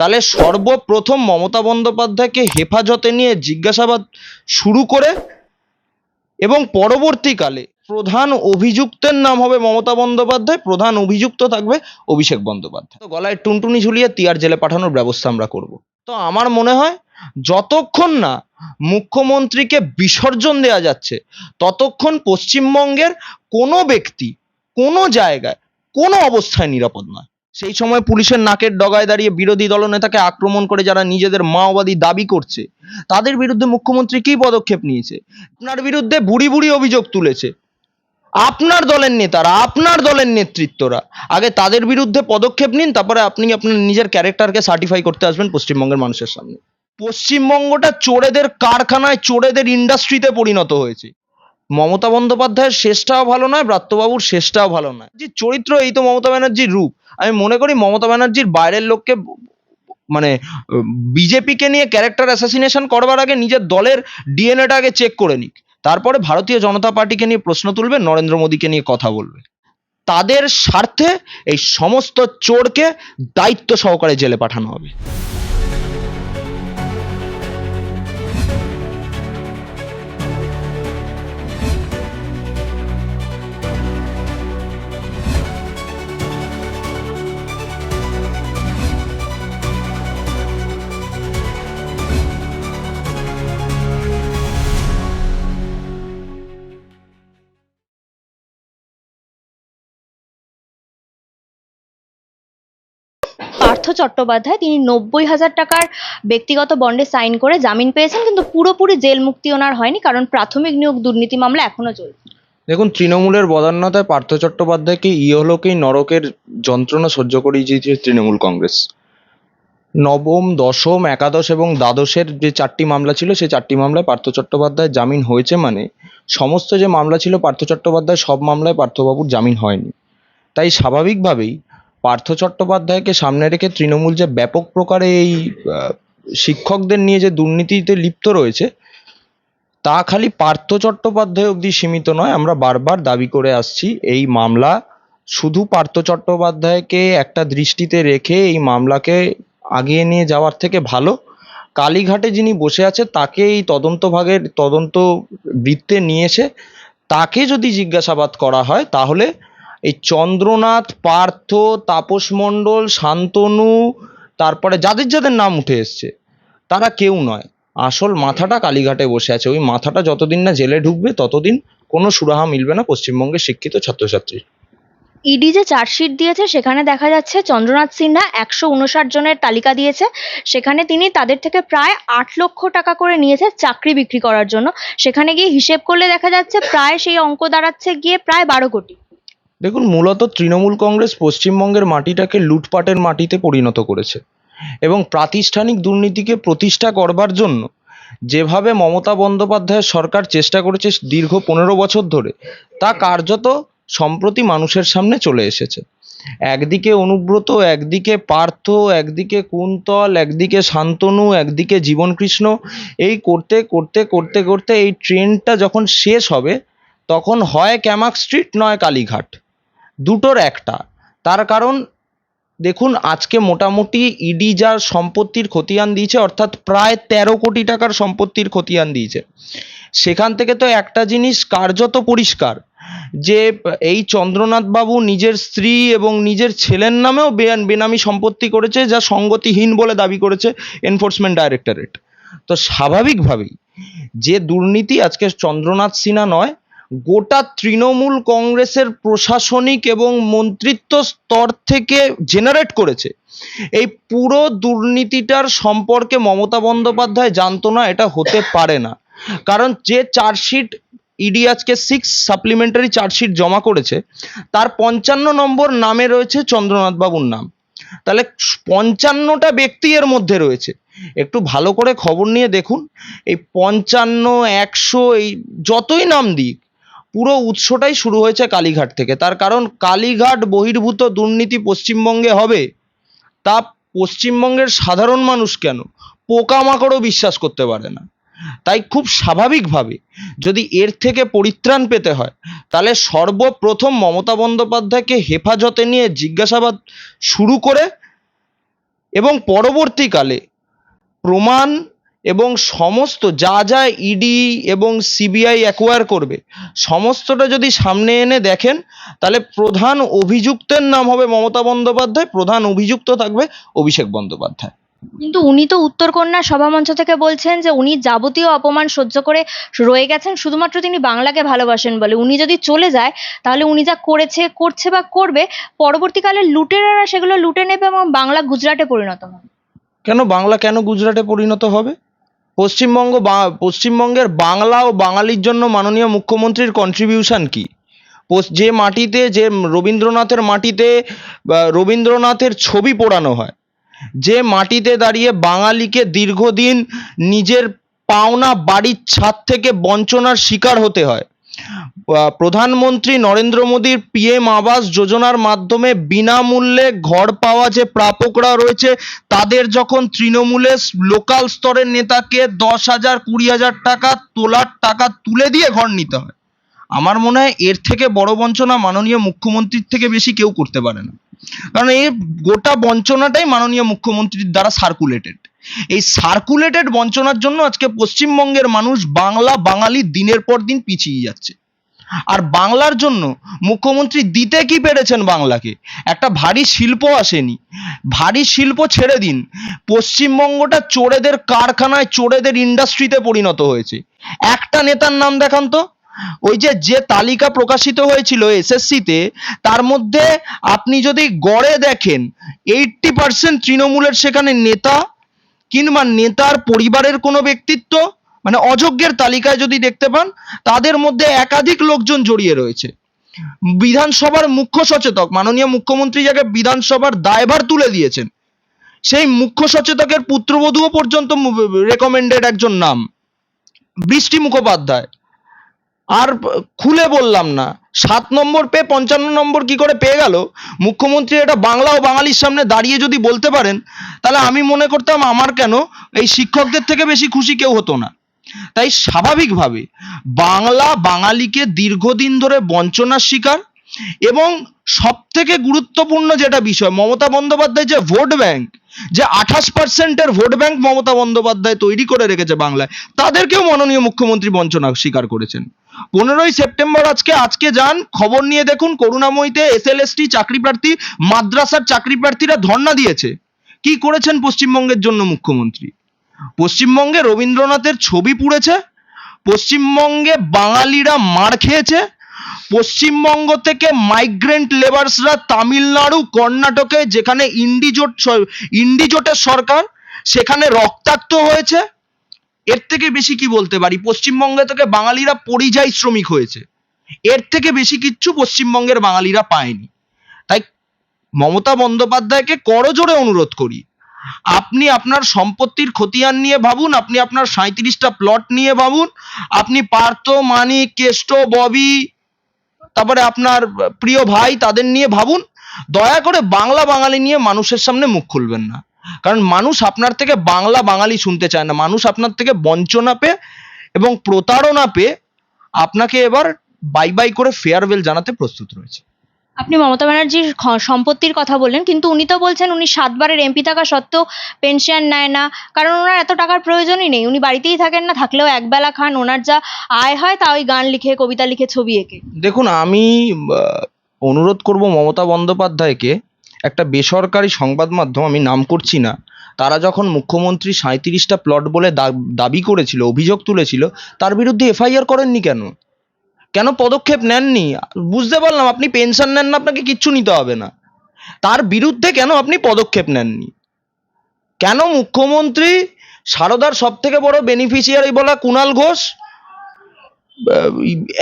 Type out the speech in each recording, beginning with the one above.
তাহলে সর্বপ্রথম মমতা বন্দ্যোপাধ্যায়কে হেফাজতে নিয়ে জিজ্ঞাসাবাদ শুরু করে এবং পরবর্তীকালে প্রধান অভিযুক্তের নাম হবে মমতা বন্দ্যোপাধ্যায়, প্রধান অভিযুক্ত থাকবে অভিষেক বন্দ্যোপাধ্যায়। তো গলায় টুনটুনি ঝুলিয়ে তিয়ার জেলে পাঠানোর ব্যবস্থা আমরা করব। তো আমার মনে হয় যতক্ষণ না মুখ্যমন্ত্রীকে বিসর্জন দেওয়া যাচ্ছে, ততক্ষণ পশ্চিমবঙ্গের কোনো ব্যক্তি কোনো জায়গায় কোনো অবস্থায় নিরাপদ নয়। সেই সময় পুলিশের নাকের ডগায় দাঁড়িয়ে বিরোধী দলনেতাকে আক্রমণ করে যারা নিজেদের মাওবাদী দাবি করছে, তাদের বিরুদ্ধে মুখ্যমন্ত্রী কী পদক্ষেপ নিয়েছে? আপনার বিরুদ্ধে বুড়ি বুড়ি অভিযোগ তুলেছে। আপনার দলের নেতারা, আপনার দলের নেতৃত্বরা, আগে তাদের বিরুদ্ধে পদক্ষেপ নিন, তারপরে আপনি আপনার নিজের ক্যারেক্টারকে সার্টিফাই করতে আসবেন পশ্চিমবঙ্গের মানুষের সামনে। পশ্চিমবঙ্গটা চোরেদের কারখানায়, চোরেদের ইন্ডাস্ট্রিতে পরিণত হয়েছে। মমতা বন্দ্যোপাধ্যায়ের শেষটাও ভালো নয়, ব্রাত্যবাবুর শেষটাও ভালো নয়। যে চরিত্র এই তো মমতা ব্যানার্জির রূপ, আমি মনে করি মমতা ব্যানার্জির বাইরের লোককে মানে বিজেপিকে নিয়ে ক্যারেক্টার অ্যাসাসিনেশন করবার আগে নিজের দলের ডিএনএটা আগে চেক করে নিক। তারপরে ভারতীয় জনতা পার্টিকে নিয়ে প্রশ্ন তুলবে, নরেন্দ্র মোদীকে নিয়ে কথা বলবে। তাদের স্বার্থে এই সমস্ত চোরকে দায়িত্ব সহকারে জেলে পাঠানো হবে। চট্টোপাধ্যায়, তিনি নব্বই হাজার টাকার ব্যক্তিগত বন্ডে সাইন করে জামিন পেয়েছেন, কিন্তু পুরোপুরি জেল মুক্তি ওনার হয়নি, কারণ প্রাথমিক নিয়োগ দুর্নীতি মামলা এখনও চলছে। দেখুন, তৃণমূলের বদান্যতায় পার্থ চট্টোপাধ্যায়কে ইহলোকেই নরকের যন্ত্রণা সহ্য করিয়ে দিয়েছে তৃণমূল কংগ্রেস? নবম, দশম, একাদশ এবং দ্বাদশের যে চারটি মামলা ছিল, সেই চারটি মামলায় পার্থ চট্টোপাধ্যায় জামিন হয়েছে মানে সমস্ত যে মামলা ছিল পার্থ চট্টোপাধ্যায়, সব মামলায় পার্থবাবুর জামিন হয়নি। তাই স্বাভাবিকভাবেই পার্থ চট্টোপাধ্যায়কে সামনে রেখে তৃণমূল যে ব্যাপক প্রকারে এই শিক্ষকদের নিয়ে যে দুর্নীতিতে লিপ্ত রয়েছে, তা খালি পার্থ চট্টোপাধ্যায় অবধি সীমিত নয়। আমরা বারবার দাবি করে আসছি, এই মামলা শুধু পার্থ চট্টোপাধ্যায়কে একটা দৃষ্টিতে রেখে এই মামলাকে আগিয়ে নিয়ে যাওয়ার থেকে ভালো। কালীঘাটে যিনি বসে আছে, তাকে এই তদন্ত ভাগের, তদন্ত বৃত্তে নিয়ে এসে তাকে যদি জিজ্ঞাসাবাদ করা হয়, তাহলে এই চন্দ্রনাথ, পার্থ, তাপস মণ্ডল, শান্তনু, তারপরে যাদের যাদের নাম উঠে এসছে, তারা কেউ নয়। আসল মাথাটা কালীঘাটে বসে আছে। ওই মাথাটা যতদিন না জেলে ঢুকবে, ততদিন কোনো সুরাহা মিলবে না পশ্চিমবঙ্গের শিক্ষিত ছাত্রছাত্রীর ইডি যে চার্জশিট দিয়েছে, সেখানে দেখা যাচ্ছে চন্দ্রনাথ সিনহা একশো উনষাট জনের তালিকা দিয়েছে। সেখানে তিনি তাদের থেকে প্রায় আট লক্ষ টাকা করে নিয়েছে চাকরি বিক্রি করার জন্য। সেখানে গিয়ে হিসেব করলে দেখা যাচ্ছে, প্রায় সেই অঙ্ক দাঁড়াচ্ছে গিয়ে প্রায় বারো কোটি। দেখুন, মূলত তৃণমূল কংগ্রেস পশ্চিমবঙ্গের মাটিটাকে লুটপাটের মাটিতে পরিণত করেছে এবং প্রাতিষ্ঠানিক দুর্নীতিকে প্রতিষ্ঠা করবার জন্য যেভাবে মমতা বন্দ্যোপাধ্যায়ের সরকার চেষ্টা করেছে দীর্ঘ পনেরো বছর ধরে, তা কার্যত সম্প্রতি মানুষের সামনে চলে এসেছে। একদিকে অনুব্রত, একদিকে পার্থ, একদিকে কুন্তল, একদিকে শান্তনু, একদিকে জীবনকৃষ্ণ, এই করতে করতে করতে করতে এই ট্রেনটা যখন শেষ হবে, তখন হয় ক্যামাক স্ট্রিট, নয় কালীঘাট। দুটোর একটা। তার কারণ, দেখুন, আজকে মোটামুটি ইডি যার সম্পত্তির খতিয়ান দিয়েছে, অর্থাৎ প্রায় তেরো কোটি টাকার সম্পত্তির খতিয়ান দিয়েছে। সেখান থেকে তো একটা জিনিস কার্যত পরিষ্কার, যে এই চন্দ্রনাথ বাবু নিজের স্ত্রী এবং নিজের ছেলের নামেও বেনামি সম্পত্তি করেছে, যা সঙ্গতিহীন বলে দাবি করেছে এনফোর্সমেন্ট ডাইরেক্টরেট তো স্বাভাবিকভাবেই যে দুর্নীতি আজকে চন্দ্রনাথ সিনহা নয় গোটা তৃণমূল কংগ্রেসের প্রশাসনিক এবং মন্ত্রিত্ব স্তর থেকে জেনারেট করেছে। এই পুরো দুর্নীতিটার সম্পর্কে মমতা বন্দ্যোপাধ্যায় জানতো না, এটা হতে পারে না। কারণ যে চার্জশিট ইডি আজকে সিক্স সাপ্লিমেন্টারি চার্জশিট জমা করেছে, তার পঞ্চান্ন নম্বর নামে রয়েছে চন্দ্রনাথ বাবুর নাম। তাহলে পঞ্চান্নটা ব্যক্তি এর মধ্যে রয়েছে। একটু ভালো করে খবর নিয়ে দেখুন, এই পঞ্চান্ন, একশো, এই যতই নাম দিক পুরো উৎসটাই শুরু হয়েছে কালীঘাট থেকে। তার কারণ কালীঘাট বহির্ভূত দুর্নীতি পশ্চিমবঙ্গে হবে। তা পশ্চিমবঙ্গের সাধারণ মানুষ কেন? পোকামাকড়ও বিশ্বাস করতে পারে না। তাই খুব স্বাভাবিকভাবে যদি এর থেকে পরিত্রাণ পেতে হয়, তাহলে সর্বপ্রথম মমতা বন্দ্যোপাধ্যায়কে হেফাজতে নিয়ে জিজ্ঞাসাবাদ শুরু করে এবং পরবর্তীকালে প্রমাণ এবং সমস্ত যা যা ইডি এবং সিবিআই অ্যাকোয়ার করবে সমস্তটা যদি সামনে এনে দেখেন তাহলে প্রধান অভিযুক্তের নাম হবে মমতা বন্দ্যোপাধ্যায় প্রধান অভিযুক্ত থাকবে অভিষেক বন্দ্যোপাধ্যায়। কিন্তু উনি তো উত্তরকন্যা সভামঞ্চ থেকে বলছেন যে উনি যাবতীয় অপমান সহ্য করে রয়ে গেছেন শুধুমাত্র তিনি বাংলাকে ভালোবাসেন বলে। উনি যদি চলে যায় তাহলে উনি যা করেছে করছে বা করবে পরবর্তীকালে লুটেরারা সেগুলো লুটে নেবে এবং বাংলা গুজরাটে পরিণত হবে। কেন বাংলা কেন গুজরাটে পরিণত হবে? পশ্চিমবঙ্গ বা- পশ্চিমবঙ্গের বাংলা ও বাঙালির জন্য মাননীয় মুখ্যমন্ত্রীর কন্ট্রিবিউশন কি? যে মাটিতে, যে রবীন্দ্রনাথের মাটিতে রবীন্দ্রনাথের ছবি পোড়ানো হয়, যে মাটিতে দাঁড়িয়ে বাঙালিকে দীর্ঘদিন নিজের পাওনা বাড়ির ছাদ থেকে বঞ্চনার শিকার হতে হয় প্রধানমন্ত্রী নরেন্দ্র মোদীর পিএম আবাস যোজনার মাধ্যমে বিনামূল্যে ঘর পাওয়া যে প্রাপকরা রয়েছে, তাদের যখন তৃণমূলের লোকাল স্তরের নেতাকে দশ হাজার, কুড়ি হাজার টাকা তোলার টাকা তুলে দিয়ে ঘর নিতে হয়, আমার মনে হয় এর থেকে বড় বঞ্চনা মাননীয় মুখ্যমন্ত্রীর থেকে বেশি কেউ করতে পারে না। কারণ এই গোটা বঞ্চনাটাই মাননীয় মুখ্যমন্ত্রীর দ্বারা সার্কুলেটেড এই সার্কুলেটেড বঞ্চনার জন্য আজকে পশ্চিমবঙ্গের মানুষ বাংলা, বাঙালি দিনের পর দিন পিছিয়ে যাচ্ছে। আর বাংলার জন্য মুখ্যমন্ত্রী দিতে কি পেরেছেন বাংলাকে? একটা ভারী শিল্প আসেনি। ভারী শিল্প ছেড়ে দিন। পশ্চিমবঙ্গটা চোরেদের কারখানায়, চোরেদের ইন্ডাস্ট্রিতে পরিণত হয়েছে। একটা নেতার নাম দেখান তো। ওই যে যে তালিকা প্রকাশিত হয়েছিল এসএসসিতে, তার মধ্যে আপনি যদি গড়ে দেখেন এইটটি পার্সেন্ট তৃণমূলের সেখানে নেতা কিংবা নেতার পরিবারের কোনো ব্যক্তিত্ব মানে অযোগ্যের তালিকায় যদি দেখতে পান, তাদের মধ্যে একাধিক লোকজন জড়িয়ে রয়েছে। বিধানসভার মুখ্য সচেতক, মাননীয় মুখ্যমন্ত্রী যাকে বিধানসভার দায়ভার তুলে দিয়েছেন, সেই মুখ্য সচেতকের পুত্রবধূও পর্যন্ত রেকমেন্ডেড একজন নাম। বৃষ্টি মুখোপাধ্যায়। আর খুলে বললাম না সাত নম্বর পেয়ে পঞ্চান্ন নম্বর কি করে পেয়ে গেল? মুখ্যমন্ত্রী এটা বাংলা ও বাঙালির সামনে দাঁড়িয়ে যদি বলতে পারেন, তাহলে আমি মনে করতাম আমার কেন এই শিক্ষকদের থেকে বেশি খুশি কেউ হতো না। তাই স্বাভাবিকভাবে বাংলা বাঙালিকে দীর্ঘদিন ধরে বঞ্চনার শিকার এবং সব থেকে গুরুত্বপূর্ণ যেটা বিষয়, মমতা বন্দ্যোপাধ্যায় যে ভোট ব্যাংক, যে আঠাশ পার্সেন্টের ভোট ব্যাংক মমতা বন্দ্যোপাধ্যায় তৈরি করে রেখেছে বাংলায়, তাদেরকেও মাননীয় মুখ্যমন্ত্রী বঞ্চনা স্বীকার করেছেন। পনেরোই সেপ্টেম্বর আজকে আজকে যান, খবর নিয়ে দেখুন, করুণাময়ীতে এসএলএসটি চাকরি প্রার্থী, মাদ্রাসার চাকরি প্রার্থীরা ধর্ণা দিয়েছে। কি করেছেন পশ্চিমবঙ্গের জন্য মুখ্যমন্ত্রী? পশ্চিমবঙ্গে রবীন্দ্রনাথের ছবি পুড়েছে, পশ্চিমবঙ্গে বাঙালিরা মার খেয়েছে পশ্চিমবঙ্গ থেকে মাইগ্রেন্ট লেবার্সরা তামিলনাড়ু, কর্ণাটকে, যেখানে ইন্ডিজোট ইন্ডিজোটের সরকার, সেখানে রক্তাক্ত হয়েছে। এর থেকে বেশি কি বলতে পারি? পশ্চিমবঙ্গে থেকে বাঙালিরা পরিযায়ী শ্রমিক হয়েছে। এর থেকে বেশি কিচ্ছু পশ্চিমবঙ্গের বাঙালিরা পায়নি। তাই মমতা বন্দ্যোপাধ্যায়কে করজোড়ে অনুরোধ করি, আপনি আপনার সম্পত্তির খতিয়ান নিয়ে ভাবুন, আপনি আপনার সাঁইত্রিশটা প্লট নিয়ে ভাবুন, আপনি পার্থ, মানিক, কেষ্ট, ববি তারপরে আপনার প্রিয় ভাই তাদের নিয়ে ভাবুন, দয়া করে বাংলা বাঙালি নিয়ে মানুষের সামনে মুখ খুলবেন না। কারণ মানুষ আপনার থেকে বাংলা বাঙালি শুনতে চায় না। মানুষ আপনার থেকে বঞ্চনা পেয়ে এবং প্রতারণা পেয়ে আপনাকে এবার বাই বাই করে ফেয়ারওয়েল জানাতে প্রস্তুত রয়েছে। আপনি মমতা ব্যানার্জির সম্পত্তির কথা বললেন, কিন্তু উনি তো বলছেন উনি সাতবারের এমপি থাকা সত্ত্বেও পেনশন নেয় না। কারণ ওনার এত টাকার প্রয়োজনই নেই। উনি বাড়িতেই থাকেন না, থাকলেও একবেলা খান, ওনার যা আয় হয় তা ওই গান লিখে, কবিতা লিখে, ছবি এঁকে। দেখুন, আমি অনুরোধ করব মমতা বন্দ্যোপাধ্যায়কে, একটা বেসরকারি সংবাদ মাধ্যম, আমি নাম করছি না, তারা যখন মুখ্যমন্ত্রী সাঁইত্রিশটা প্লট বলে দাবি করেছিল, অভিযোগ তুলেছিল, তার বিরুদ্ধে এফআইআর করেননি কেন? কেন পদক্ষেপ নেননি? বুঝতে পারলাম, আপনি পেনশন নেন না, আপনাকে কিচ্ছু নিতে হবে না। তার বিরুদ্ধে কেন আপনি পদক্ষেপ নেননি? কেন মুখ্যমন্ত্রী সারদার সব থেকে বড় বেনিফিশিয়ারি বলা কুণাল ঘোষ?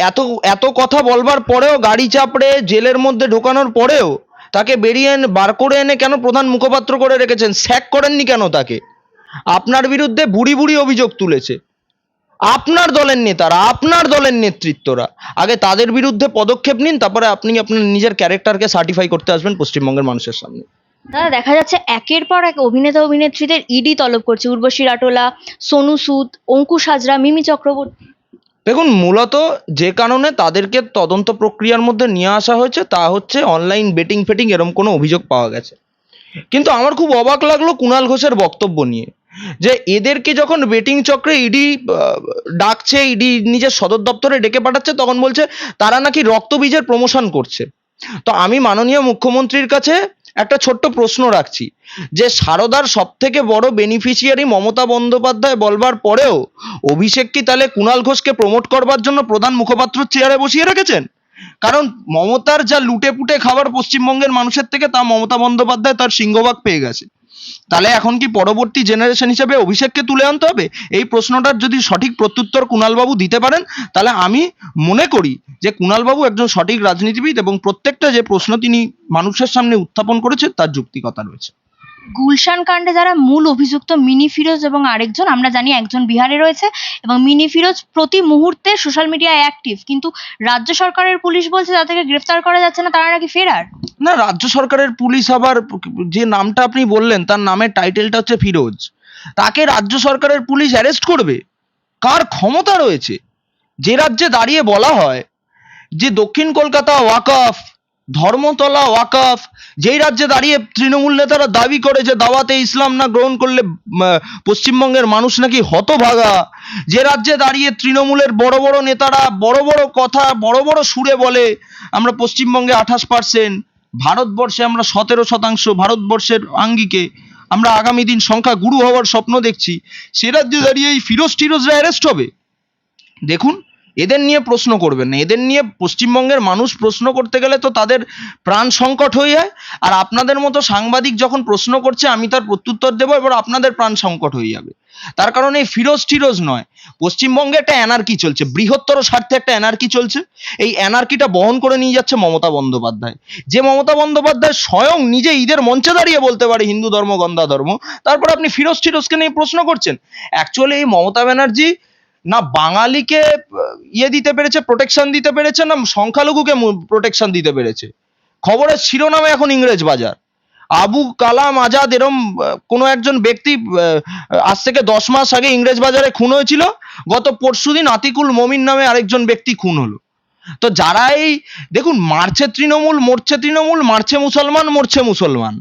এত এত কথা বলবার পরেও, গাড়ি চাপড়ে জেলের মধ্যে ঢোকানোর পরেও তাকে বেরিয়ে এনে, বার করে এনে কেন প্রধান মুখপাত্র করে রেখেছেন? স্যাক করেননি কেন তাকে? আপনার বিরুদ্ধে বুড়ি বুড়ি অভিযোগ তুলেছে। আপনার দলের নেতারা আপনার দলের নেতৃত্বরা আগে তাদের বিরুদ্ধে পদক্ষেপ নিন তারপরে আপনি আপনার নিজের ক্যারেক্টারকে সার্টিফাই করতে আসবেন পশ্চিমবঙ্গের মানুষের সামনে। দাদা দেখা যাচ্ছে একের পর এক অভিনেতা অভিনেত্রীদের ইডি তলব করছে উর্বশী রাটোলা সোনু সুদ অঙ্কুশ হাজরা মিমি চক্রবর্তী। দেখুন মূলত যে কারণে তাদেরকে তদন্ত প্রক্রিয়ার মধ্যে নিয়ে আসা হয়েছে তা হচ্ছে অনলাইন বেটিং ফেটিং এরম কোনো অভিযোগ পাওয়া গেছে। কিন্তু আমার খুব অবাক লাগল কুণাল ঘোষের বক্তব্য নিয়ে। যে এদেরকে যখন বেটিং চক্রে ইডি ডাকছে ইডি নিজের সদর দপ্তরে ডেকে পাঠাচ্ছে, তখন বলছে তারা নাকি রক্তবীজের প্রমোশন করছে। তো আমি মাননীয় মুখ্যমন্ত্রীর কাছে একটা ছোট্ট প্রশ্ন রাখছি, যে সারদার সব থেকে বড় বেনিফিশিয়ারি মমতা বন্দ্যোপাধ্যায় বলবার পরেও অভিষেক কি তাহলে কুণাল ঘোষকে প্রমোট করবার জন্য প্রধান মুখপাত্র চেয়ারে বসিয়ে রেখেছেন? কারণ মমতার যা লুটে পুটে খাবার পশ্চিমবঙ্গের মানুষের থেকে তা মমতা বন্দ্যোপাধ্যায় তার সিংহভাগ পেয়ে গেছে। তাহলে এখন কি পরবর্তী জেনারেশন হিসেবে অভিষেককে তুলে আনতে হবে? এই প্রশ্নটার যদি সঠিক প্রত্যুত্তর কুণালবাবু দিতে পারেন, তাহলে আমি মনে করি যে কুণালবাবু একজন সঠিক রাজনীতিবিদ এবং প্রত্যেকটা যে প্রশ্ন তিনি মানুষের সামনে উত্থাপন করেছে তার যুক্তিকতা রয়েছে। গুলশান কাণ্ডে যারা মূল অভিযুক্ত মিনি ফিরোজ এবং আরেকজন, আমরা জানি একজন বিহারে রয়েছে, এবং মিনি ফিরোজ প্রতি মুহূর্তে সোশ্যাল মিডিয়ায় অ্যাক্টিভ কিন্তু রাজ্য সরকারের পুলিশ বলছে তাদেরকে গ্রেফতার করা যাচ্ছে না, তারা নাকি ফেরার? না, রাজ্য সরকারের পুলিশ আবার যে নামটা আপনি বললেন, তার নামের টাইটেলটা হচ্ছে ফিরোজ। তাকে রাজ্য সরকারের পুলিশ অ্যারেস্ট করবে। কার ক্ষমতা রয়েছে? যে রাজ্যে দাঁড়িয়ে বলা হয় যে দক্ষিণ কলকাতা ওয়াকাফ ধর্মতলা, ওয়াকাফ, যেই রাজ্যে দাঁড়িয়ে তৃণমূল নেতারা দাবি করে যে দাওয়াতে ইসলাম না গ্রহণ করলে পশ্চিমবঙ্গের মানুষ নাকি হতভাগা। যে রাজ্যে দাঁড়িয়ে তৃণমূলের বড় বড় নেতারা বড় বড় কথা, বড় বড় সুরে বলে, আমরা পশ্চিমবঙ্গে আঠাশ পার্সেন্ট, ভারতবর্ষে আমরা সতেরো শতাংশ, ভারতবর্ষের আঙ্গিকে আমরা আগামী দিন সংখ্যা গুরু হওয়ার স্বপ্ন দেখছি। সে রাজ্যে দাঁড়িয়ে এই ফিরোজ টিরোজরা অ্যারেস্ট হবে। দেখুন এদের নিয়ে প্রশ্ন করবেন না। এদের নিয়ে পশ্চিমবঙ্গের মানুষ প্রশ্ন করতে গেলে তো তাদের প্রাণ সংকট হয়ে যায়। আর আপনাদের মতো সাংবাদিক যখন প্রশ্ন করছে, আমি তার প্রত্যুত্তর দেবো, এবার আপনাদের প্রাণ সংকট হয়ে যাবে। তার কারণ এই ফিরোজ টিরোজ নয়। পশ্চিমবঙ্গে একটা অ্যানার্কি চলছে। বৃহত্তর স্বার্থে একটা অ্যানার্কি চলছে। এই অ্যানার্কিটা বহন করে নিয়ে যাচ্ছে মমতা বন্দ্যোপাধ্যায়। যে মমতা বন্দ্যোপাধ্যায় স্বয়ং নিজে ঈদের মঞ্চে দাঁড়িয়ে বলতে পারে হিন্দু ধর্ম, গন্ধা ধর্ম। তারপর আপনি ফিরোজ টিরোজকে নিয়ে প্রশ্ন করছেন। অ্যাকচুয়ালি এই মমতা ব্যানার্জি না বাঙালিকে ইয়ে দিতে পেরেছে প্রোটেকশন দিতে পেরেছে, না সংখ্যালঘুকে প্রোটেকশন দিতে পেরেছে? খবরের শিরোনামে এখন ইংরেজ বাজার। আবু কালাম আজাদ এরম কোনো একজন ব্যক্তি আজ থেকে দশ মাস আগে ইংরেজ বাজারে খুন হয়েছিল, গত পরশুদিন আতিকুল মমিন নামে আরেকজন ব্যক্তি খুন হলো। তো যারা এই, দেখুন, মারছে তৃণমূল, মরছে তৃণমূল, মারছে মুসলমান, মরছে মুসলমান।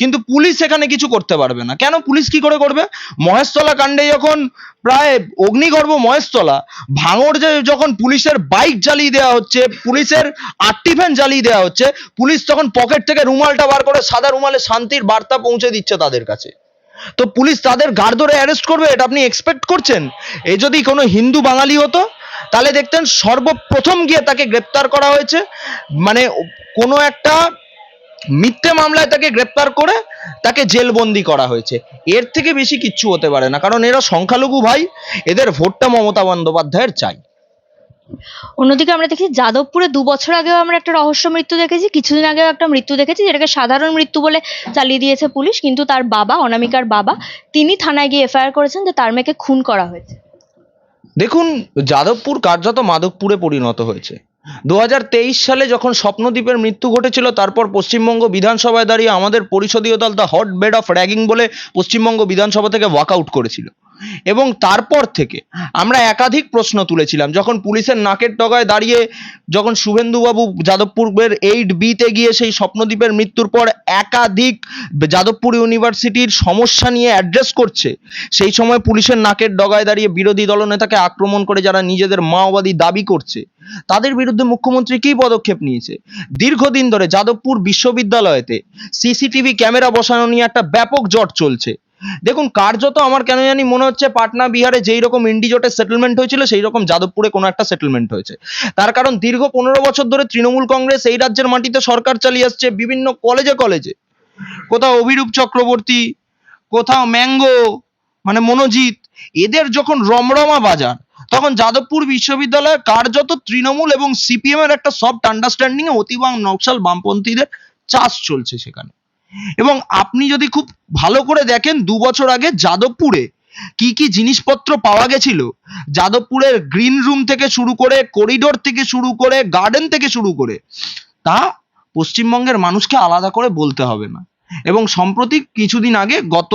কিন্তু পুলিশ এখানে কিছু করতে পারবে না। কেন পুলিশ কি করে করবে? মহেশতলা কাণ্ডে যখন প্রায় অগ্নিগর্ভ মহেশতলা, ভাঙড় যে যখন পুলিশের বাইক জ্বালিয়ে দেওয়া হচ্ছে, পুলিশের আটটি ভ্যান জ্বালিয়ে দেওয়া হচ্ছে, পুলিশ তখন পকেট থেকে রুমালটা বার করে সাদা রুমালে শান্তির বার্তা পৌঁছে দিচ্ছে তাদের কাছে। তো পুলিশ তাদের গাড় ধরে অ্যারেস্ট করবে, এটা আপনি এক্সপেক্ট করছেন? এ যদি কোনো হিন্দু বাঙালি হতো, তাহলে দেখতেন সর্বপ্রথম গিয়ে তাকে গ্রেপ্তার করা হয়েছে। মানে কোনো একটা মিথ্যে মামলায় তাকে গ্রেপ্তার করে তাকে জেলবন্দি করা হয়েছে। এর থেকে বেশি কিচ্ছু হতে পারে না কারণ এরা সংখ্যালঘু ভাই এদের ভোটটা মমতা বন্দ্যোপাধ্যায়ের চাই। অন্যদিকে আমরা দেখি যাদবপুরে দু বছর আগেও আমরা একটা রহস্য মৃত্যু দেখেছি কিছুদিন আগেও একটা মৃত্যু দেখেছি যেটাকে সাধারণ মৃত্যু বলে চালিয়ে দিয়েছে পুলিশ কিন্তু তার বাবা অনামিকার বাবা তিনি থানায় গিয়ে এফআইআর করেছেন যে তার মেয়েকে খুন করা হয়েছে। দেখুন যাদবপুর কার্যত মাদকপুরে পরিণত হয়েছে। দু হাজার তেইশ সালে যখন স্বপ্নদ্বীপের মৃত্যু ঘটেছিল, তারপর পশ্চিমবঙ্গ বিধানসভায় দাঁড়িয়ে আমাদের পরিষদীয় দল the hot bed of ragging বলে পশ্চিমবঙ্গ বিধানসভা থেকে ওয়াকআউট করেছিল। এবং তারপর থেকে আমরা একাধিক প্রশ্ন তুলেছিলাম, যখন পুলিশের নাকের ডগায় দাঁড়িয়ে যখন শুভেন্দুবাবু যাদবপুরের এইট বিতে গিয়ে সেই স্বপ্নদ্বীপের মৃত্যুর পর একাধিক যাদবপুর ইউনিভার্সিটির সমস্যা নিয়ে অ্যাড্রেস করছে, সেই সময় পুলিশের নাকের ডগায় দাঁড়িয়ে বিরোধী দলনেতাকে আক্রমণ করে যারা নিজেদের মাওবাদী দাবি করছে তাদের বিরুদ্ধে মুখ্যমন্ত্রী কী পদক্ষেপ নিয়েছে? দীর্ঘদিন ধরে যাদবপুর বিশ্ববিদ্যালয়েতে সিসিটিভি ক্যামেরা বসানো নিয়ে একটা ব্যাপক জট চলছে। দেখুন, কার্যত আমার কেন জানি মনে হচ্ছে পাটনা, বিহারে যেই রকম ইন্ডিজোটের সেটেলমেন্ট হয়েছিল, সেই রকম যাদবপুরে কোনো একটা সেটেলমেন্ট হয়েছে। তার কারণ, দীর্ঘ পনেরো বছর ধরে তৃণমূল কংগ্রেস এই রাজ্যের মাটিতে সরকার চালিয়ে আসছে বিভিন্ন কলেজে কলেজে। কোথাও অভিরূপ চক্রবর্তী, কোথাও ম্যাঙ্গো মানে মনোজিৎ, এদের যখন রমরমা বাজার তখন যাদবপুর বিশ্ববিদ্যালয়ে কার্যত তৃণমূল এবং সিপিএম এর একটা সফট আন্ডারস্ট্যান্ডিং এ অতিবাং নকশাল বামপন্থীদের চাষ চলছে সেখানে। এবং আপনি যদি খুব ভালো করে দেখেন, দু বছর আগে যাদবপুরে কি কি জিনিসপত্র পাওয়া গেছিল? যাদবপুরের গ্রিন রুম থেকে শুরু করে করিডোর থেকে শুরু করে গার্ডেন থেকে শুরু করে, তা পশ্চিমবঙ্গের মানুষকে আলাদা করে বলতে হবে না। এবং সম্প্রতি কিছুদিন আগে, গত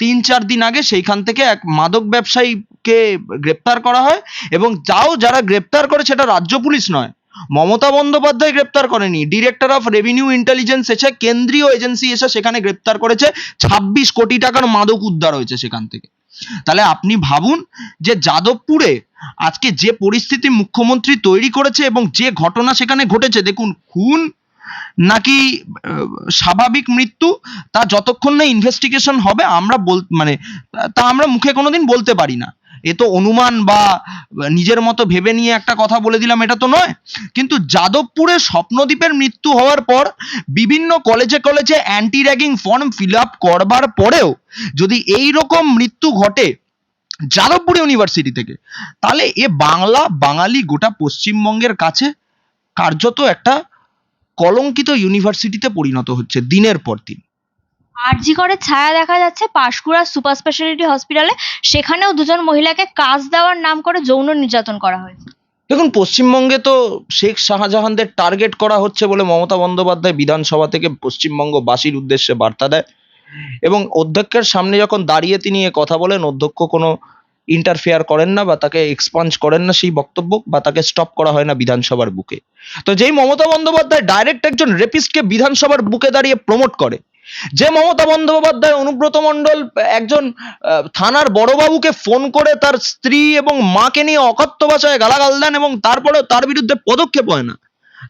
তিন চার দিন আগে সেইখান থেকে এক মাদক ব্যবসায়ীকে গ্রেপ্তার করা হয় এবং যাও যারা গ্রেপ্তার করে সেটা রাজ্য পুলিশ নয়, মমতা বন্দ্যোপাধ্যায় গ্রেপ্তার করেনি ডিরেক্টর অফ রেভিনিউ ইন্টেলিজেন্স এসে কেন্দ্রীয় এজেন্সি এসে সেখানে গ্রেপ্তার করেছে, ছাব্বিশ কোটি টাকার মাদক উদ্ধার হয়েছে সেখান থেকে। তাহলে আপনি ভাবুন যে যাদবপুরে আজকে যে পরিস্থিতি মুখ্যমন্ত্রী তৈরি করেছে এবং যে ঘটনা সেখানে ঘটেছে, দেখুন, খুন নাকি স্বাভাবিক মৃত্যু, তা যতক্ষণ না ইনভেস্টিগেশন হবে, আমরা বল মানে তা আমরা মুখে কোনোদিন বলতে পারি না। এ তো অনুমান বা নিজের মতো ভেবে নিয়ে একটা কথা বলে দিলাম, এটা তো নয়। কিন্তু যাদবপুরে স্বপ্নদ্বীপের মৃত্যু হওয়ার পর বিভিন্ন কলেজে কলেজে anti ragging form fill up করবার পরেও যদি এই রকম মৃত্যু ঘটে যাদবপুর ইউনিভার্সিটি থেকে, তাহলে এ বাংলা, বাঙালি গোটা পশ্চিমবঙ্গের কাছে কার্যত একটা কলঙ্কিত ইউনিভার্সিটিতে পরিণত হচ্ছে দিনের পর দিন। আরজি করে ছায়া দেখা যাচ্ছে পাঁশকুড়া সুপার স্পেশালিটি হসপিটালে সেখানেও দুজন মহিলাকে কাজ দেওয়ার নাম করে যৌন নির্যাতন করা হয়েছে। দেখুন পশ্চিমবঙ্গে তো শেখ শাহজাহানদের টার্গেট করা হচ্ছে বলে মমতা বন্দ্যোপাধ্যায় বিধানসভা থেকে পশ্চিমবঙ্গবাসীর উদ্দেশ্যে বার্তা দেয়। এবং অধ্যক্ষের সামনে যখন দাঁড়িয়ে তিনি এ কথা বলেন অধ্যক্ষ কোনো ইন্টারফেয়ার করেন না বা তাকে এক্সপাঞ্জ করেন না সেই বক্তব্য বা তাকে স্টপ করা হয় না বিধানসভার বুকে। তো যেই মমতা বন্দ্যোপাধ্যায় ডাইরেক্ট একজন রেপিস্টকে বিধানসভার বুকে দাঁড়িয়ে প্রমোট করে, যে মমতা বন্দ্যোপাধ্যায় অনুব্রত মণ্ডল একজন থানার বড়বাবুকে ফোন করে তার স্ত্রী এবং মাকে নিয়ে অকথ্য ভাষায় গালাগাল দেন এবং তারপরেও তার বিরুদ্ধে পদক্ষেপ হয় না।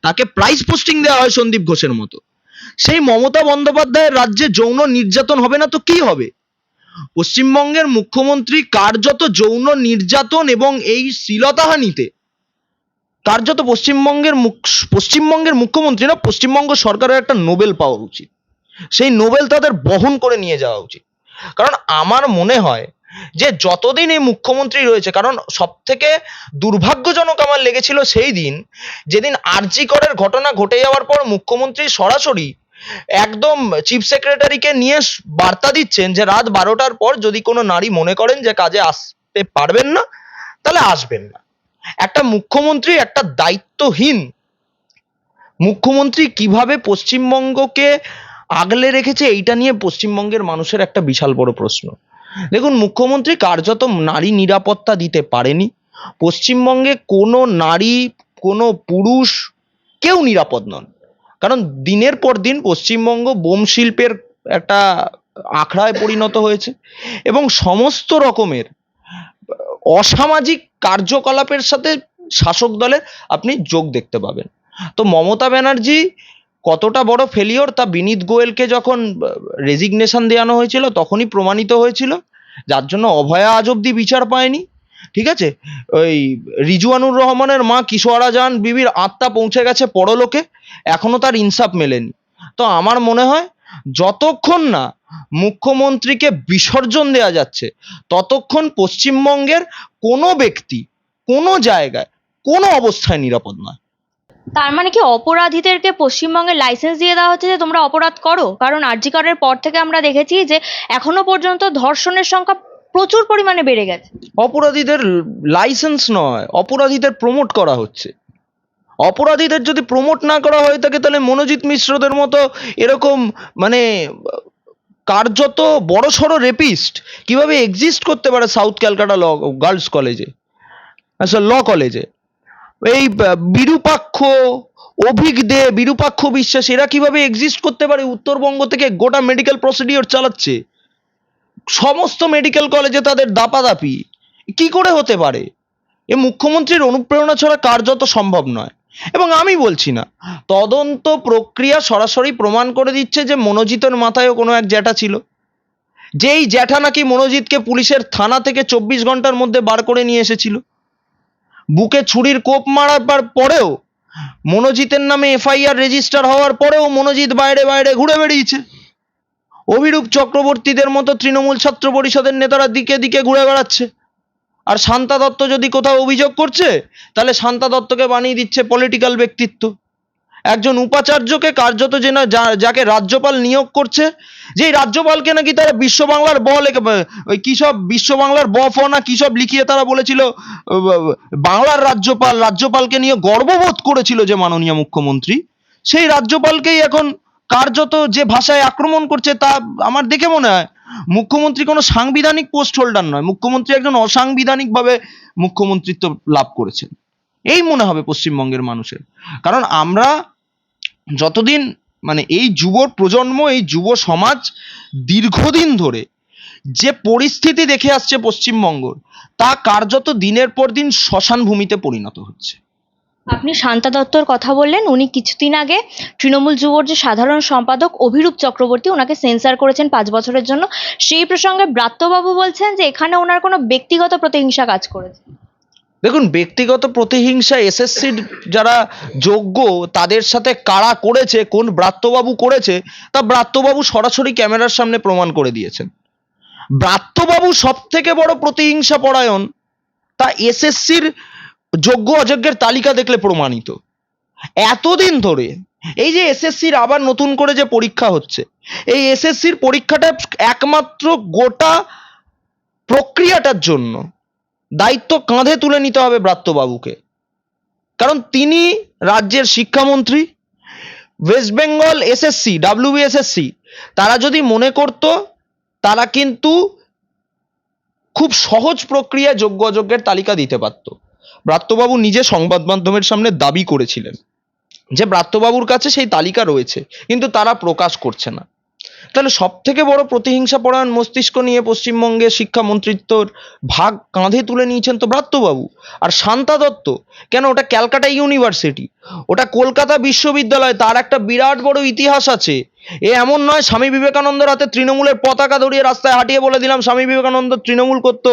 তাকে প্রাইস পোস্টিং দেওয়া হয় সন্দীপ ঘোষের মতো। সেই মমতা বন্দ্যোপাধ্যায়ের রাজ্যে যৌন নির্যাতন হবে না তো কি হবে? পশ্চিমবঙ্গের মুখ্যমন্ত্রী কার্যত যৌন নির্যাতন এবং এই শ্লীলতাহানিতে কার্যত পশ্চিমবঙ্গের পশ্চিমবঙ্গের মুখ্যমন্ত্রী না, পশ্চিমবঙ্গ সরকারের একটা নোবেল পাওয়া উচিত। সেই নোবেল তাদের বহন করে নিয়ে যাওয়া উচিত। কারণ আমার মনে হয় যে যতদিন এই মুখ্যমন্ত্রী রয়েছে, কারণ সব থেকে দুর্ভাগ্যজনক আমার লেগেছিল সেই দিন, যেদিন আরজি করের ঘটনা ঘটে যাওয়ার পর মুখ্যমন্ত্রী সরাসরি একদম চিফ সেক্রেটারিকে নিয়ে বার্তা দিচ্ছেন যে রাত বারোটার পর যদি কোনো নারী মনে করেন যে কাজে আসতে পারবেন না, তাহলে আসবেন না। একটা মুখ্যমন্ত্রী একটা দায়িত্বহীন। মুখ্যমন্ত্রী কীভাবে পশ্চিমবঙ্গকে আগলে রেখেছে, এইটা নিয়ে পশ্চিমবঙ্গের মানুষের একটা বিশাল বড় প্রশ্ন। দেখুন, মুখ্যমন্ত্রী কার্যত নারী নিরাপত্তা দিতে পারেনি। পশ্চিমবঙ্গে কোনো নারী, কোনো পুরুষ কেউ নিরাপদ নন। কারণ দিনের পর দিন পশ্চিমবঙ্গ বোম শিল্পের একটা আখড়ায় পরিণত হয়েছে এবং সমস্ত রকমের অসামাজিক কার্যকলাপের সাথে শাসক দলের আপনি যোগ দেখতে পাবেন। তো মমতা ব্যানার্জি কতটা বড় ফেলিওর তা বিনীত গোয়েলকে যখন রেজিগনেশন দেওয়ানো হয়েছিল তখনই প্রমাণিত হয়েছিল, যার জন্য অভয়া আজ অব্দি বিচার পায়নি। ঠিক আছে? ওই রিজওয়ানুর রহমানের মা কিশোরা জান বিবির আত্মা পৌঁছে গেছে পরলোকে, এখনও তার ইনসাফ মেলেনি। তো আমার মনে হয়, যতক্ষণ না মুখ্যমন্ত্রীকে বিসর্জন দেওয়া যাচ্ছে, ততক্ষণ পশ্চিমবঙ্গের কোনো ব্যক্তি, কোনো জায়গায়, কোনো অবস্থায় নিরাপদ নয়। তার মানে কি অপরাধীদেরকে পশ্চিমবঙ্গে লাইসেন্স দিয়ে দেওয়া হচ্ছে যে তোমরা অপরাধ করো? কারণ আরজি করের পর থেকে আমরা দেখেছি যে এখনও পর্যন্ত ধর্ষণের সংখ্যা প্রচুর পরিমাণে বেড়ে গেছে। অপরাধীদের লাইসেন্স নয়, অপরাধীদের প্রমোট করা হচ্ছে। অপরাধীদের যদি প্রমোট না করা হয়ে থাকে তাহলে মনোজিৎ মিশ্রদের মতো এরকম মানে কার্যত বড় সড়ো রেপিস্ট কীভাবে এক্সিস্ট করতে পারে সাউথ ক্যালকাটা ল গার্লস কলেজে আচ্ছা ল কলেজে এই বিরূপাক্ষ অভিক দে বিরূপাক্ষ বিশ্বাস, এরা কীভাবে এক্সিস্ট করতে পারে? উত্তরবঙ্গ থেকে গোটা মেডিকেল প্রসিডিওর চালাচ্ছে। সমস্ত মেডিকেল কলেজে তাদের দাপাদাপি। কি করে হতে পারে? এ মুখ্যমন্ত্রীর অনুপ্রেরণা ছাড়া কার্যত সম্ভব নয়। এবং আমি বলছি না, তদন্ত প্রক্রিয়া সরাসরি প্রমাণ করে দিচ্ছে যে মনোজিতের মাথায়ও কোনো এক জ্যাঠা ছিল। যেই জ্যাঠা নাকি মনোজিৎকে পুলিশের থানা থেকে চব্বিশ ঘণ্টার মধ্যে বার করে নিয়ে এসেছিল। বুকে ছুরির কোপ মারার পরেও মনোজিতের নামে এফআইআর রেজিস্টার হওয়ার পরেও মনোজিৎ বাইরে বাইরে ঘুরে বেরিয়েছে অভিরূপ চক্রবর্তীদের মতো তৃণমূল ছাত্র পরিষদের নেতারা দিকে দিকে ঘুরে বেড়াচ্ছে। আর শান্তা দত্ত যদি কোথাও অভিযোগ করছে, তাহলে শান্তা দত্তকে বানিয়ে দিচ্ছে পলিটিক্যাল ব্যক্তিত্ব। একজন উপাচার্যকে কার্যত যে না যাকে রাজ্যপাল নিয়োগ করছে, যেই রাজ্যপালকে নাকি তারা বিশ্ব বাংলার ব লেখা ওই কী সব বিশ্ব বাংলার ব, ফ, না কী সব লিখিয়ে তারা বলেছিল বাংলার রাজ্যপাল, রাজ্যপালকে নিয়ে গর্ববোধ করেছিল যে মাননীয় মুখ্যমন্ত্রী। সেই রাজ্যপালকেই এখন কার্যত যে ভাষায় আক্রমণ করছে তা আমার দেখে মনে হয় মুখ্যমন্ত্রী কোনো সাংবিধানিক পোস্ট হোল্ডার নয়। মুখ্যমন্ত্রী একজন অসাংবিধানিকভাবে মুখ্যমন্ত্রিত্ব লাভ করেছেন। এই মনে হবে পশ্চিমবঙ্গের মানুষের। কারণ আমরা যতদিন মানে এই যুব প্রজন্ম, এই যুব সমাজ দীর্ঘদিন ধরে যে পরিস্থিতি দেখে আসছে পশ্চিমবঙ্গ, তা কার্যত দিনের পর দিন শ্মশান ভূমিতে পরিণত হচ্ছে। আপনি শান্তা দত্তর কথা বললেন, উনি কিছুদিন আগে তৃণমূল যুবর যে সাধারণ সম্পাদক অভিরূপ চক্রবর্তী ওনাকে সেন্সার করেছেন পাঁচ বছরের জন্য, সেই প্রসঙ্গে ব্রাত্যবাবু বলছেন যে এখানে ওনার কোনো ব্যক্তিগত প্রতিহিংসা কাজ করেছে। দেখুন, ব্যক্তিগত প্রতিহিংসা এসএসসির যারা যোগ্য, তাদের সাথে কারা করেছে, কোন ব্রাত্যবাবু করেছে, তা ব্রাত্যবাবু সরাসরি ক্যামেরার সামনে প্রমাণ করে দিয়েছেন। ব্রাত্যবাবু সব থেকে বড় প্রতিহিংসা পরায়ণ তা এসএসসির যোগ্য অযোগ্যের তালিকা দেখলে প্রমাণিত। এতদিন ধরে এই যে এসএসসির আবার নতুন করে যে পরীক্ষা হচ্ছে, এই এসএসসির পরীক্ষাটা একমাত্র গোটা প্রক্রিয়াটার জন্য দায়িত্ব কাঁধে তুলে নিতে হবে ব্রাত্যবাবুকে। কারণ তিনি রাজ্যের শিক্ষামন্ত্রী, ওয়েস্ট বেঙ্গল এসএসসি ডাব্লিউবিএসএসসি তারা যদি মনে করত, তারা কিন্তু খুব সহজ প্রক্রিয়ায় যোগ্য অযোগ্যের তালিকা দিতে পারত। ব্রাত্যবাবু নিজে সংবাদ মাধ্যমের সামনে দাবি করেছিলেন যে ব্রাত্যবাবুর কাছে সেই তালিকা রয়েছে, কিন্তু তারা প্রকাশ করছে না। তাহলে সব থেকে বড় প্রতিহিংসা পরায়ণ মস্তিষ্ক নিয়ে পশ্চিমবঙ্গের শিক্ষামন্ত্রিত্বর ভাগ কাঁধে তুলে নিয়েছেন তো ব্রাত্যবাবু। আর শান্তা দত্ত, কেন ওটা ক্যালকাটা ইউনিভার্সিটি? ওটা কলকাতা বিশ্ববিদ্যালয়, তার একটা বিরাট বড় ইতিহাস আছে। এ এমন নয়, স্বামী বিবেকানন্দের হাতে তৃণমূলের পতাকা ধরিয়ে রাস্তায় হাঁটিয়ে বলে দিলাম, স্বামী বিবেকানন্দ তৃণমূল করতো।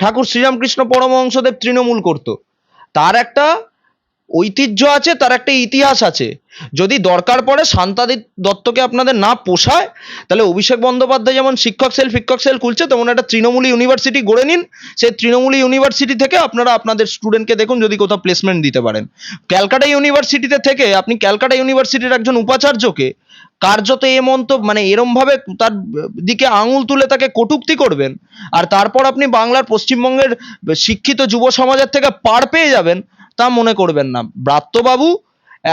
ঠাকুর শ্রীরামকৃষ্ণ পরমহংসদেব তৃণমূল করত। তার একটা ঐতিহ্য আছে, তার একটা ইতিহাস আছে। যদি দরকার পড়ে শান্তাদি দত্তকে আপনাদের না পোষায়, তাহলে অভিষেক বন্দ্যোপাধ্যায় যেমন শিক্ষক সেল, ফিক্ষক সেল খুলছে, তেমন একটা তৃণমূলী ইউনিভার্সিটি গড়ে নিন। সেই তৃণমূলী ইউনিভার্সিটি থেকে আপনারা আপনাদের স্টুডেন্টকে দেখুন, যদি কোথাও প্লেসমেন্ট দিতে পারেন। ক্যালকাটা ইউনিভার্সিটিতে থেকে আপনি ক্যালকাটা ইউনিভার্সিটির একজন উপাচার্যকে কার্যত এ মন্তব্য মানে এরমভাবে তার দিকে আঙুল তুলে তাকে কটূক্তি করবেন, আর তারপর আপনি বাংলার পশ্চিমবঙ্গের শিক্ষিত যুব সমাজের থেকে পার পেয়ে যাবেন তা মনে করবেন না। ব্রাত্যবাবু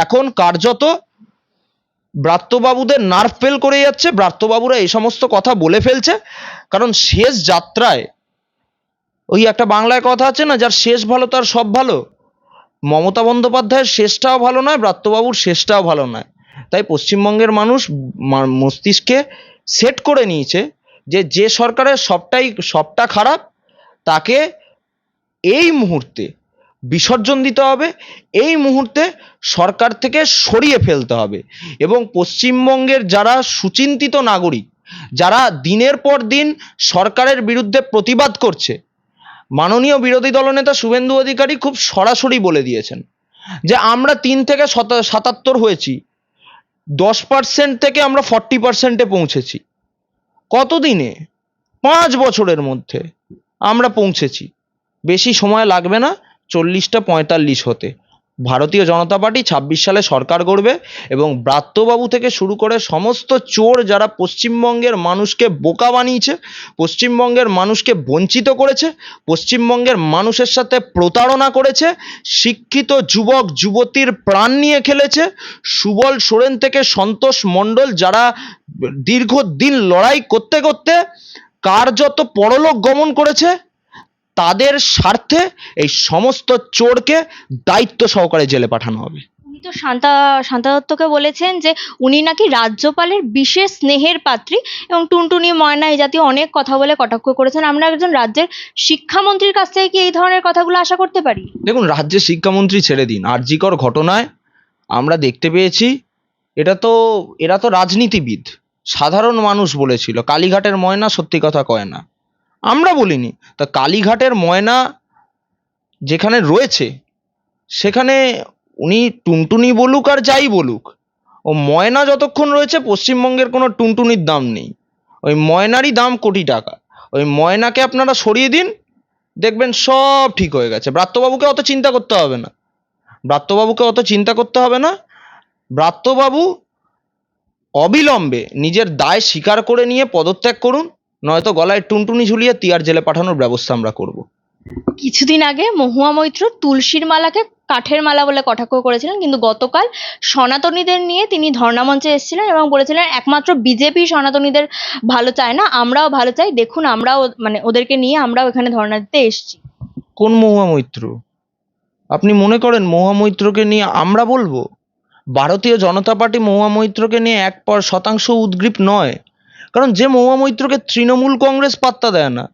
এখন কার্যত ব্রাত্যবাবুদের নার্ভ ফেল করে যাচ্ছে, ব্রাত্যবাবুরা এই সমস্ত কথা বলে ফেলছে। কারণ শেষ যাত্রায়, ওই একটা বাংলায় কথা আছে না, যার শেষ ভালো তার সব ভালো। মমতা বন্দ্যোপাধ্যায়ের শেষটাও ভালো নয়, ব্রাত্যবাবুর শেষটাও ভালো নয়। তাই পশ্চিমবঙ্গের মানুষ মস্তিষ্কে সেট করে নিয়েছে যে যে সরকারের সবটাই, সবটা খারাপ, তাকে এই মুহূর্তে বিসর্জন দিতে হবে। এই মুহূর্তে সরকার থেকে সরিয়ে ফেলতে হবে এবং পশ্চিমবঙ্গের যারা সুচিন্তিত নাগরিক, যারা দিনের পর দিন সরকারের বিরুদ্ধে প্রতিবাদ করছে, মাননীয় বিরোধী দলনেতা শুভেন্দু অধিকারী খুব সরাসরি বলে দিয়েছেন যে আমরা তিন থেকে সাতাত্তর হয়েছি, দশ পার্সেন্ট থেকে আমরা ফর্টি পার্সেন্টে পৌঁছেছি। কতদিনে? পাঁচ বছরের মধ্যে আমরা পৌঁছেছি। বেশি সময় লাগবে না। চল্লিশটা পঁয়তাল্লিশ হতে। ভারতীয় জনতা পার্টি ছাব্বিশ সালে সরকার গড়বে এবং ব্রাত্যবাবু থেকে শুরু করে সমস্ত চোর যারা পশ্চিমবঙ্গের মানুষকে বোকা বানিয়েছে, পশ্চিমবঙ্গের মানুষকে বঞ্চিত করেছে, পশ্চিমবঙ্গের মানুষের সাথে প্রতারণা করেছে, শিক্ষিত যুবক, যুবতীর প্রাণ নিয়ে খেলেছে, সুবল সোরেন থেকে সন্তোষ মণ্ডল যারা দীর্ঘদিন লড়াই করতে করতে কার্যত পরলোক গমন করেছে তাদের স্বার্থে এই সমস্ত চোরকে দায়িত্ব সহকারে জেলে পাঠানো হবে। উনি তো শান্তা শান্তা দত্তকে বলেছেন যে উনি নাকি রাজ্যপালের বিশেষ স্নেহের পাত্রী এবং টুনটুনি ময়না এই জাতীয় অনেক কথা বলে কটাক্ষ করেছেন। আমরা একজন রাজ্যের শিক্ষামন্ত্রীর কাছ থেকে কি এই ধরনের কথাগুলো আশা করতে পারি? দেখুন রাজ্যের শিক্ষামন্ত্রী ছেড়ে দিন। আরজিকর ঘটনায় আমরা দেখতে পেয়েছি এটা তো এরা তো রাজনীতিবিদ। সাধারণ মানুষ বলেছিল কালীঘাটের ময়না সত্যি কথা কয় না। আমরা বলিনি। তা কালীঘাটের ময়না যেখানে রয়েছে, সেখানে উনি টুনটুনি বলুক আর যাই বলুক, ও ময়না যতক্ষণ রয়েছে পশ্চিমবঙ্গের কোনো টুনটুনির দাম নেই। ওই ময়নারই দাম কোটি টাকা। ওই ময়নাকে আপনারা সরিয়ে দিন, দেখবেন সব ঠিক হয়ে গেছে। ব্রাত্যবাবুকে অত চিন্তা করতে হবে না। ব্রাত্যবাবুকে অত চিন্তা করতে হবে না। ব্রাত্যবাবু অবিলম্বে নিজের দায় স্বীকার করে নিয়ে পদত্যাগ করুন। নয়তো গলায় টুনটুনি ঝুলিয়ে তিয়ার জেলে পাঠানোর ব্যবস্থা আমরা করব। কিছুদিন আগে মহুয়া মৈত্র তুলসীর মালাকে কাঠের মালা বলে কটাক্ষ করেছিলেন কিন্তু গতকাল সনাতনীদের নিয়ে তিনি ধর্ণা মঞ্চে এসেছিলেন এবং বলেছিলেন একমাত্র বিজেপি সনাতনীদের ভালো চায় না আমরাও ভালো চাই দেখুন আমরাও মানে ওদেরকে নিয়ে আমরাও এখানে ধর্ণা দিতে এসেছি। কোন মহুয়া মৈত্র? আপনি মনে করেন মহুয়া মৈত্রকে নিয়ে আমরা বলব? ভারতীয় জনতা পার্টি মহুয়া মৈত্রকে নিয়ে এক পর শতাংশ উদ্গ্রীব নয়। কারণ যে মহুয়া মৈত্রকে তৃণমূল কংগ্রেস পাত্তা দেয় না,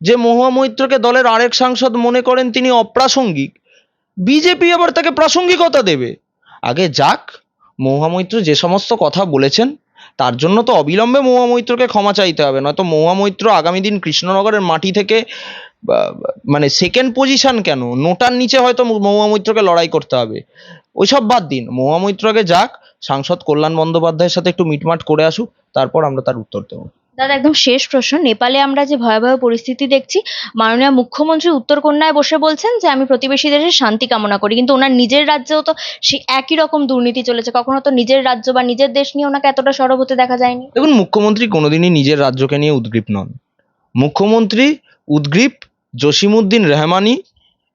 যে মহুয়া মৈত্রকে দলের আরেক সাংসদ মনে করেন তিনি অপ্রাসঙ্গিক, বিজেপি আবার তাকে প্রাসঙ্গিকতা দেবে। আগে যাক, মহুয়া মৈত্র যে সমস্ত কথা বলেছেন, তার জন্য তো অবিলম্বে মহুয়া মৈত্রকে ক্ষমা চাইতে হবে, নয়তো মহুয়া মৈত্র আগামী দিন কৃষ্ণনগরের মাটি থেকে মানে সেকেন্ড পজিশন কেন? নোটার নিচে হয়তো মহামৈত্রকে লড়াই করতে হবে। ওইসব বাদ দিন। মহামৈত্রকে যাক সাংসদ কল্যাণ বন্দ্যোপাধ্যায়ের সাথে একটু মিটমাট করে আসুক তারপর আমরা তার উত্তর দেবো। দাদা একদম শেষ প্রশ্ন। নেপালে আমরা যে ভয়াবহ পরিস্থিতি দেখছি মাননীয় মুখ্যমন্ত্রী উত্তরকন্যায় বসে বলছেন যে আমি প্রতিবেশী দেশের শান্তি কামনা করি। কিন্তু ওনার নিজের রাজ্যেও তো সেই একই রকম দুর্নীতি চলেছে। কখনো তো নিজের রাজ্য বা নিজের দেশ নিয়ে ওনাকে এতটা সরব হতে দেখা যায়নি। দেখুন মুখ্যমন্ত্রী কোনোদিনই নিজের রাজ্যকে নিয়ে উদ্গ্রীব নন। মুখ্যমন্ত্রী উদ্গ্রীব জসিমউদ্দিন রেহমানি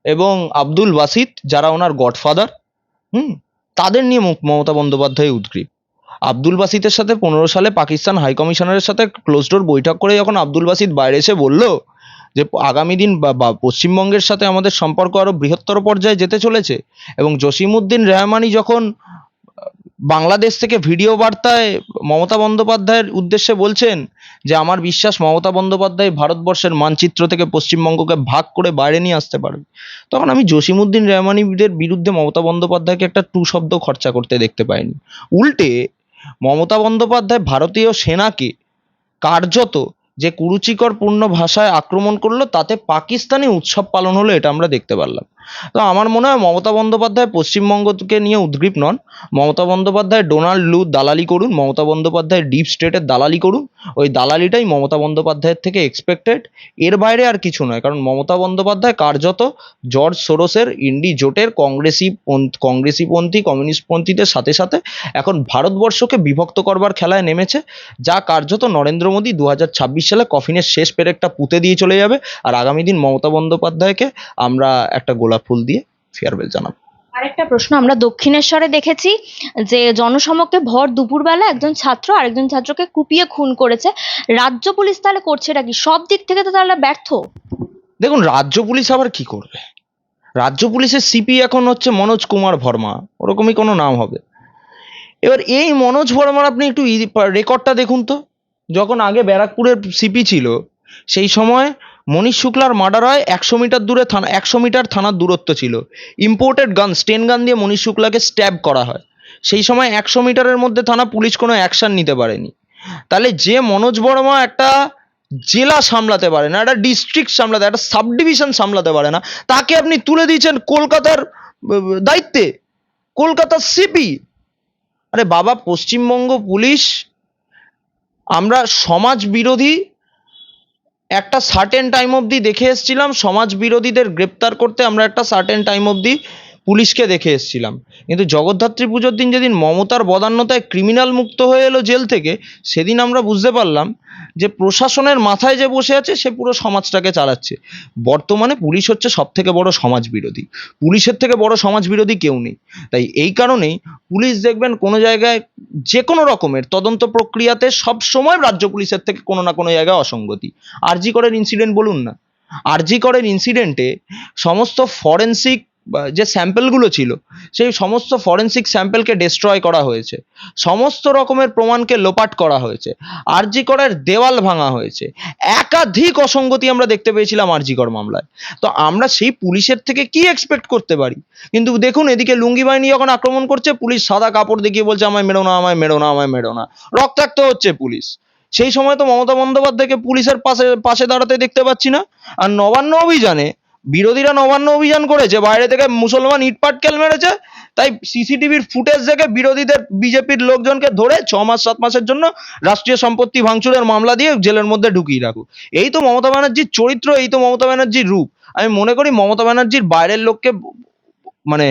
এবং আব্দুল বাসিত, যারা ওনার গডফাদার, হুম, তাদের নিয়ে মমতা বন্দ্যোপাধ্যায় উদ্গ্রীব। আব্দুল বাসিতের সাথে পনেরো সালে পাকিস্তান হাই কমিশনারের সাথে ক্লোজ ডোর বৈঠক করে যখন আব্দুল বাসিত বাইরে এসে বলল যে, আগামী দিন পশ্চিমবঙ্গের সাথে আমাদের সম্পর্ক আরও বৃহত্তর পর্যায়ে যেতে চলেছে এবং জসিমউদ্দিন রেহমানি যখন বাংলাদেশ থেকে ভিডিও বার্তায় মমতা বন্দ্যোপাধ্যায়ের উদ্দেশ্যে বলছেন যে, আমার বিশ্বাস মমতা বন্দ্যোপাধ্যায় ভারতবর্ষের মানচিত্র থেকে পশ্চিমবঙ্গকে ভাগ করে বাইরে নিয়ে আসতে পারবে। তখন আমি জসিমউদ্দিন রেহমানিদের বিরুদ্ধে মমতা বন্দ্যোপাধ্যায়কে একটা টু শব্দ খরচা করতে দেখতে পাইনি। উল্টে, মমতা বন্দ্যোপাধ্যায় ভারতীয় সেনাকে কার্যত যে কুরুচিকরপূর্ণ ভাষায় আক্রমণ করল, তাতে পাকিস্তানি উৎসব পালন হলো, এটা আমরা দেখতে পারলাম। তো আমার মনে হয় মমতা বন্দ্যোপাধ্যায় পশ্চিমবঙ্গকে নিয়ে উদ্গ্রীব নন। মমতা বন্দ্যোপাধ্যায় ডোনাল্ড লু দালালি করুন, মমতা বন্দ্যোপাধ্যায় ডিপ স্টেটের দালালি করুন, ওই দালালিটাই মমতা বন্দ্যোপাধ্যায়ের থেকে এক্সপেক্টেড এর বাইরে আর কিছু নয়, কারণ মমতা বন্দ্যোপাধ্যায় কার্যত জর্জ সোরসের ইন্ডি জোটের কংগ্রেসি পন্থ- কংগ্রেসিপন্থী, কমিউনিস্টপন্থীদের সাথে সাথে এখন ভারতবর্ষকে বিভক্ত করবার খেলায় নেমেছে, যা কার্যত নরেন্দ্র মোদী দু হাজার ছাব্বিশ সালে কফিনের শেষ পেরেকটা পুঁতে দিয়ে চলে যাবে। আর আগামী দিন মমতা বন্দ্যোপাধ্যায়কে আমরা একটা গোলাপ ফুল দিয়ে ফেয়ারওয়েল জানাব। আরেকটা প্রশ্ন আমরা দক্ষিণেশ্বরে দেখেছি যে জনসমক্ষে ভর দুপুরবেলা একজন ছাত্র আরেকজন ছাত্রকে কুপিয়ে খুন করেছে। রাজ্য পুলিশ তাহলে করছে এটা কি? সব দিক থেকে তো তাহলে ব্যর্থ। দেখুন রাজ্য পুলিশ আবার কি করবে? রাজ্য পুলিশের সিপি এখন হচ্ছে মনোজ কুমার ভর্মা ওরকমই কোনো নাম হবে। এবার এই মনোজ ভর্মার আপনি একটু রেকর্ডটা দেখুন তো। যখন আগে ব্যারাকপুরের সিপি ছিল সেই সময় মনীষ শুক্লার মার্ডার হয় একশো মিটার দূরে থানা, একশো মিটার থানার দূরত্ব ছিল। ইম্পোর্টেড গান স্টেন গান দিয়ে মনীষ শুক্লাকে স্ট্যাব করা হয়। সেই সময় একশো মিটারের মধ্যে থানা পুলিশ কোনো অ্যাকশন নিতে পারেনি। তাহলে যে মনোজ বর্মা একটা জেলা সামলাতে পারে না, একটা ডিস্ট্রিক্ট সামলাতে, একটা সাব ডিভিশন সামলাতে পারে না, তাকে আপনি তুলে দিয়েছেন কলকাতার দায়িত্বে। কলকাতার সিপি আরে বাবা, পশ্চিমবঙ্গ পুলিশ, আমরা সমাজ বিরোধী একটা সার্টেন টাইম অবধি দেখে এসেছিলাম। সমাজ বিরোধীদের গ্রেপ্তার করতে আমরা একটা সার্টেন টাইম অবধি পুলিশকে দেখে এসেছিলাম। কিন্তু জগদ্ধাত্রী পুজোর দিন যেদিন মমতার বদান্যতায় ক্রিমিনাল মুক্ত হয়ে এলো জেল থেকে, সেদিন আমরা বুঝতে পারলাম যে প্রশাসনের মাথায় যে বসে আছে, সে পুরো সমাজটাকে চালাচ্ছে। বর্তমানে পুলিশ হচ্ছে সব থেকে বড় সমাজ বিরোধী পুলিশের থেকে বড় সমাজ বিরোধী কেউ নেই। তাই এই কারণেই পুলিশ দেখবেন কোনো জায়গায় যে কোনো রকমের তদন্ত প্রক্রিয়াতে সব সময় রাজ্য পুলিশের থেকে কোনো না কোনো জায়গায় অসঙ্গতি। আরজি করের ইনসিডেন্ট বলুন না। আরজি করের ইনসিডেন্টে সমস্ত ফরেন্সিক যে স্যাম্পেলগুলো ছিল, সেই সমস্ত ফরেন্সিক স্যাম্পেলকে ডিস্ট্রয় করা হয়েছে। সমস্ত রকমের প্রমাণকে লোপাট করা হয়েছে। আরজি করের দেওয়াল ভাঙা হয়েছে। একাধিক অসঙ্গতি আমরা দেখতে পেয়েছিলাম আরজি কর মামলায়। তো আমরা সেই পুলিশের থেকে কি এক্সপেক্ট করতে পারি? কিন্তু দেখুন, এদিকে লুঙ্গি বাহিনী যখন আক্রমণ করছে, পুলিশ সাদা কাপড় দেখিয়ে বলছে, আমায় মেরো না, আমায় মেরো না, আমায় মেরো না। রক্তাক্ত হচ্ছে পুলিশ। সেই সময় তো মমতা বন্দ্যোপাধ্যায়কে পুলিশের পাশে পাশে দাঁড়াতে দেখতে পাচ্ছি না। আর নবান্ন অভিযানে বিরোধীরা নবান্ন অভিযান করেছে, বাইরে থেকে মুসলমান ইটপাটকেল মেরেছে, তাই সিসিটিভির ফুটেজ দেখে বিরোধীদের, বিজেপির লোকজনকে ধরে ছ মাস, সাত মাসের জন্য রাষ্ট্রীয় সম্পত্তি ভাঙচুরের মামলা দিয়ে জেলের মধ্যে ঢুকিয়ে রাখুক এই তো মমতা ব্যানার্জির চরিত্র, এই তো মমতা ব্যানার্জির রূপ। আমি মনে করি মমতা ব্যানার্জির বাইরের লোককে মানে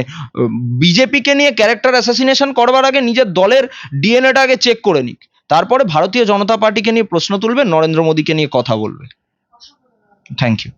বিজেপিকে নিয়ে ক্যারেক্টার অ্যাসাসিনেশন করবার আগে নিজের দলের ডিএনএটা আগে চেক করে নিক। তারপরে ভারতীয় জনতা পার্টিকে নিয়ে প্রশ্ন তুলবে, নরেন্দ্র মোদীকে নিয়ে কথা বলবে। Thank you